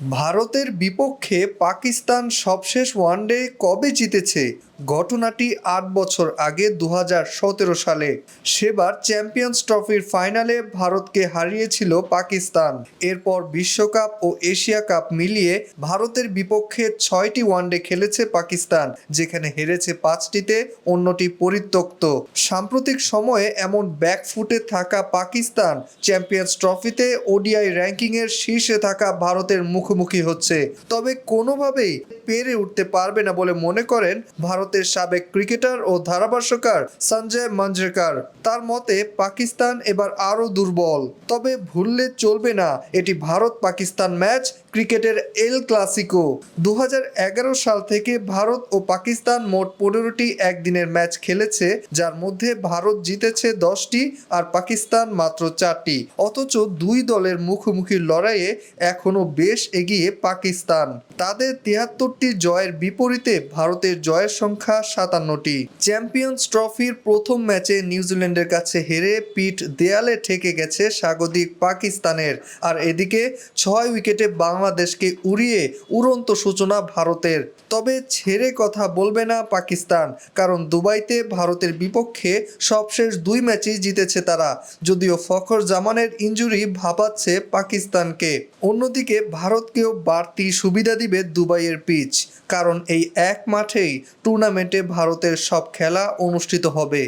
ভারতের বিপক্ষে পাকিস্তান সবশেষ ওয়ানডে কবে জিতেছে? ঘটনাটি আট বছর আগে দু হাজার সতেরো সালে। সেবার চ্যাম্পিয়ন্স ট্রফির ফাইনালে ভারতকে হারিয়েছিল পাকিস্তান। এরপর বিশ্বকাপ ও এশিয়া কাপ মিলিয়ে ভারতের বিপক্ষে ছয়টি ওয়ানডে খেলেছে পাকিস্তান, যেখানে হেরেছে পাঁচটিতে, অন্যটি পরিত্যক্ত। সাম্প্রতিক সময়ে এমন ব্যাকফুটে থাকা পাকিস্তান চ্যাম্পিয়ন্স ট্রফিতে ওডিআই র্যাঙ্কিংয়ের শীর্ষে থাকা ভারতের মুখোমুখি হচ্ছে। তবে কোনোভাবেই পেরে উঠতে পারবে না বলে মনে করেন ভারতের সাবেক ক্রিকেটার ও ধারাভাষ্যকার সঞ্জয় মাঞ্জরেকার। তার মতে, পাকিস্তান এবার আরও দুর্বল। তবে ভুললে চলবে না। এটি ভারত পাকিস্তান ম্যাচ ক্রিকেটের এল ক্লাসিকো। দুহাজার এগারো সাল থেকে ভারত ও পাকিস্তান মোট পনেরোটি একদিনের ম্যাচ খেলেছে, যার মধ্যে ভারত জিতেছে দশটি আর পাকিস্তান মাত্র চারটি। অথচ দুই দলের মুখোমুখি লড়াইয়ে এখনও বেশ এগিয়ে পাকিস্তান। তাদের তিয়াত্তরটি জয়ের বিপরীতে ভারতের জয়ের সংখ্যা সাতান্নটি। চ্যাম্পিয়ন্স ট্রফির প্রথম ম্যাচে নিউজিল্যান্ডের কাছে হেরে পিঠ দেয়ালে ঠেকে গেছে স্বাগতিক পাকিস্তানের। আর এদিকে ছয় উইকেটে বাংলাদেশকে উড়িয়ে উড়ন্ত সূচনা ভারতের। তবে ছেড়ে কথা বলবে না পাকিস্তান, কারণ দুবাইতে ভারতের বিপক্ষে সবশেষ দুই ম্যাচই জিতেছে তারা, যদিও ফখর জামানের ইঞ্জুরি ভাবাচ্ছে পাকিস্তানকে। অন্যদিকে ভারতকেও বাড়তি সুবিধা দিবে দুবাইয়ের পিচ, কারণ এই এক মাঠেই টুর্নামেন্টে ভারতের সব খেলা অনুষ্ঠিত হবে।